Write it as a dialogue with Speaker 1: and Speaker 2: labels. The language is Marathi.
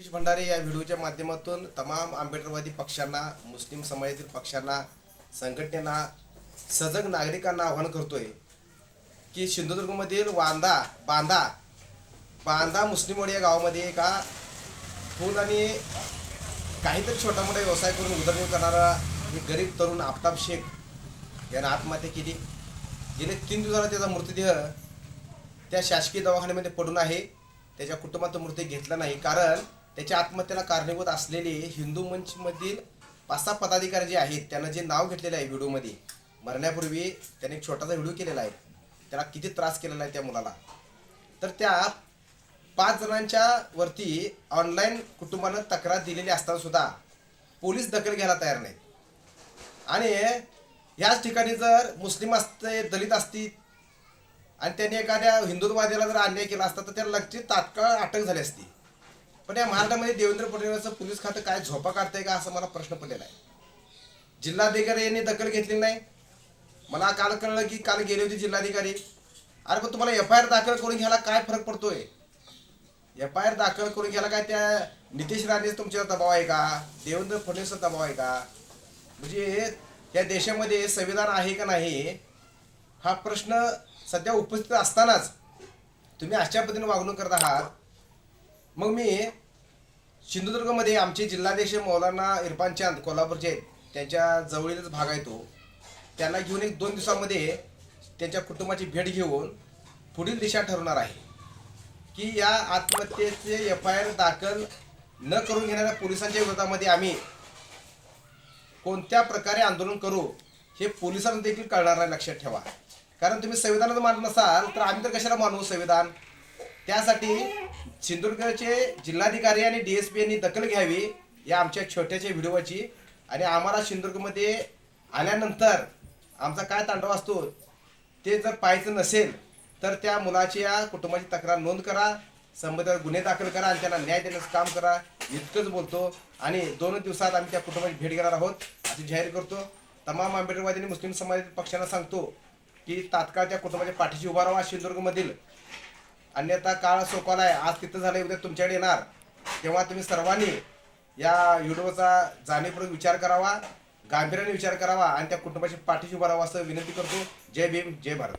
Speaker 1: सतीश भंडारे या व्हिडिओच्या माध्यमातून तमाम आंबेडकरवादी पक्षांना मुस्लिम समाजातील पक्षांना संघटनेला सजग नागरिकांना आवाहन करतोय की सिंधुदुर्गमधील वांदा बांदा बांदा मुस्लिमवाडी या गावामध्ये एका फूल आणि काहीतरी छोटा मोठा व्यवसाय करून उदरनिर्वाह करणारा एक गरीब तरुण आफताब शेख यानं आत्महत्या केली. गेले तीन दिवसाला त्याचा मृतदेह त्या शासकीय दवाखान्यामध्ये पडून आहे. त्याच्या कुटुंबात मृत्यू घेतला नाही. कारण त्याच्या आत्महत्येला कारणीभूत असलेले हिंदू मंचमधील पाच सहा पदाधिकारी जे आहेत त्यांना जे नाव घेतलेलं आहे व्हिडिओमध्ये मरण्यापूर्वी त्याने एक छोटासा व्हिडिओ केलेला आहे. त्याला किती त्रास केलेला आहे त्या मुलाला? तर त्या पाच जणांच्या वरती ऑनलाईन कुटुंबानं तक्रार दिलेली असताना सुद्धा पोलीस दखल घ्यायला तयार नाहीत. आणि याच ठिकाणी जर मुस्लिम असते दलित असतील आणि त्यांनी एखाद्या हिंदुत्ववादीला जर अन्याय केला असता तर त्याला लगेच तात्काळ अटक झाली असती. पण या महाराष्ट्रामध्ये देवेंद्र फडणवीस पोलीस खातं काय झोपा काढतंय का असा मला प्रश्न पडलेला आहे. जिल्हाधिकारी यांनी दखल घेतली नाही. मला काल कळलं की काल गेले होते जिल्हाधिकारी. अरे पण तुम्हाला एफ आय आर दाखल करून घ्यायला काय फरक पडतोय? एफ आय आर दाखल करून घ्यायला काय त्या नितीश राणेचा तुमच्यावर दबाव आहे का? देवेंद्र फडणवीसचा दबाव आहे का? म्हणजे या देशामध्ये संविधान आहे का नाही हा प्रश्न सध्या उपस्थित असतानाच तुम्ही अशा पद्धतीने वागणूक करत आहात. मग मी सिंधुदुर्गमध्ये आमचे जिल्हाध्यक्ष मौलाना इरफान चांद कोल्हापूरचे आहेत. त्यांच्या जवळीलच भाग आहे तो. त्यांना घेऊन एक दोन दिवसामध्ये त्यांच्या कुटुंबाची भेट घेऊन पुढील दिशा ठरवणार आहे. की या आत्महत्येचे एफ आय आर दाखल न करून घेणाऱ्या पोलिसांच्या विरोधामध्ये आम्ही कोणत्या प्रकारे आंदोलन करू हे पोलिसांना देखील कळणार नाही लक्षात ठेवा. कारण तुम्ही संविधानाचं मानत नसाल तर आम्ही तर कशाला मानू संविधान? त्यासाठी सिंधुदुर्गचे जिल्हाधिकारी आणि डी एस पी यांनी दखल घ्यावी या आमच्या छोट्याच्या व्हिडिओची. आणि आम्हाला सिंधुदुर्गमध्ये आल्यानंतर आमचा काय तांडव असतो ते जर पाहायचं नसेल तर त्या मुलाची या कुटुंबाची तक्रार नोंद करा संबंधित गुन्हे दाखल करा आणि त्यांना न्याय देण्याचं काम करा. इतकंच बोलतो. आणि दोन दिवसात आम्ही त्या कुटुंबाची भेट घेणार आहोत अशी जाहीर करतो. तमाम आंबेडकरवादी आणि मुस्लिम समाजातील पक्षांना सांगतो की तात्काळ त्या कुटुंबाच्या पाठीशी उभा राहा सिंधुदुर्गमधील. अन्यथा काळ सोपालाय आज तिथं झालं उद्या तुमच्याकडे येणार. तेव्हा तुम्ही सर्वांनी या व्हिडिओचा जाणीवपूर्वक विचार करावा गांभीर्याने विचार करावा आणि त्या कुटुंबाची पाठीशी उभा राहावा असं विनंती करतो. जय भीम जय भारत.